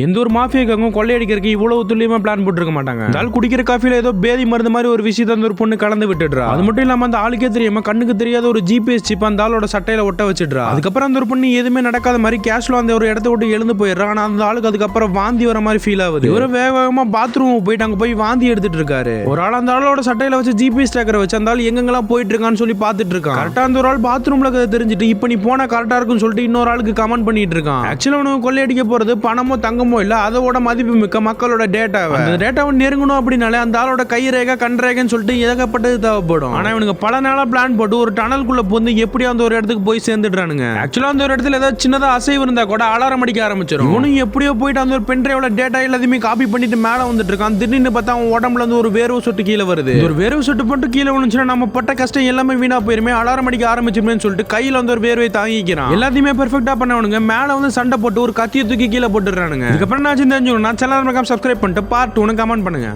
எந்த ஒரு மாஃபியாக்காகவும் கொள்ளையடிக்கிறதுக்கு இவ்வளவு துல்லியமா பிளான் போட்டுருக்க மாட்டாங்க. ஆள் குடிக்கிற காஃபில ஏதோ பேதி மருந்து மாதிரி ஒரு விஷயத்தை அந்த ஒரு பொண்ணு கலந்து விட்டுடுறா. அது மட்டும் இல்லாம அந்த ஆளுக்கே தெரியாம கண்ணுக்கு தெரியாத ஒரு ஜிபிஎஸ் சிப் அந்த ஆளோட சட்டையில ஒட்ட வச்சிடுறா. அதுக்கப்புறம் அந்த ஒரு பொண்ணு எதுவுமே நடக்காத மாதிரி கேஷ்ல அந்த ஒரு இடத்த விட்டு எழுந்து போயிடுறா. ஆனா அந்த ஆளுக்கு அதுக்கப்புறம் வாந்தி வர மாதிரி ஃபீல் ஆகுது. இவரும் வேக வேகமா பாத்ரூம் போயிட்டு அங்க போய் வாந்தி எடுத்துட்டு இருக்காரு. ஒரு ஆள் அந்த ஆளோட சட்டையில வச்சு ஜிபிஎஸ் ட்ராக்கரை வச்சு அந்த ஆள் எங்கெங்கெல்லாம் போயிட்டு இருக்கான்னு சொல்லி பார்த்துட்டு இருக்கான். கரெக்டா அந்த ஒரு ஆள் பாத்ரூம்ல தெரிஞ்சுட்டு இப்போ நீ போனா கரெக்டா இருக்கும்னு சொல்லிட்டு இன்னொரு ஆளுக்கு கமெண்ட் பண்ணிட்டு இருக்கான். ஆக்சுவலா உனக்கு கொள்ளையடிக்க போறது பணமோ தங்கமோ இல்ல அதோட மதிப்பு மிக்க மக்களோட டேட்டாவை அந்த டேட்டாவை நெருங்கணும் அப்படின்னாலே அந்த ஆளோட கை ரேகை கண் ரேகைன்னு சொல்லிட்டு ஏகப்பட்டது தேவைப்படும். ஆனா இவனுக்கு பல நாளா பிளான் போட்டு ஒரு டனல்குள்ள வந்து எப்படி அந்த ஒரு இடத்துக்கு போய் சேர்ந்துடுறானுங்க. ஆக்சுவலா அந்த ஒரு இடத்துல ஏதாவது சின்னதா அசைவு இருந்தா கூட அலாரம் அடிக்க ஆரம்பிச்சிடும் இவனும் எப்படியோ போயிட்டு அந்த ஒரு பென்ட்ரைவ்ல டேட்டா எல்லாத்தையுமே காப்பி பண்ணிட்டு மேல வந்துட்டு இருக்கான். திடீர்னு பார்த்தா அவன் உடம்புல இருந்து ஒரு வேர்வை சொட்டு கீழே வருது. ஒரு வேர்வை சொட்டு போட்டு கீழே விழுந்துச்சுன்னா நம்ம பட்ட கஷ்டம் எல்லாமே வீணா போயிருமே அலாரம் அடிக்க ஆரம்பிச்சிருமேன்னு சொல்லிட்டு கையில வந்து ஒரு வேர்வை தாங்கிக்கிறான். எல்லாத்தையுமே பெர்ஃபெக்ட்டா பண்ணவனுங்க. மேல வந்து சண்டை போட்டு ஒரு கத்தியை தூக்கி கீழே போட்டுறானுங்க இதுக்கப்புறம் நான் தெரிஞ்சுக்கணும் நான் சேனல் சப்ஸ்கிரைப் பண்ணிட்டு பார்ட் ஒன்று கமெண்ட் பண்ணுங்க.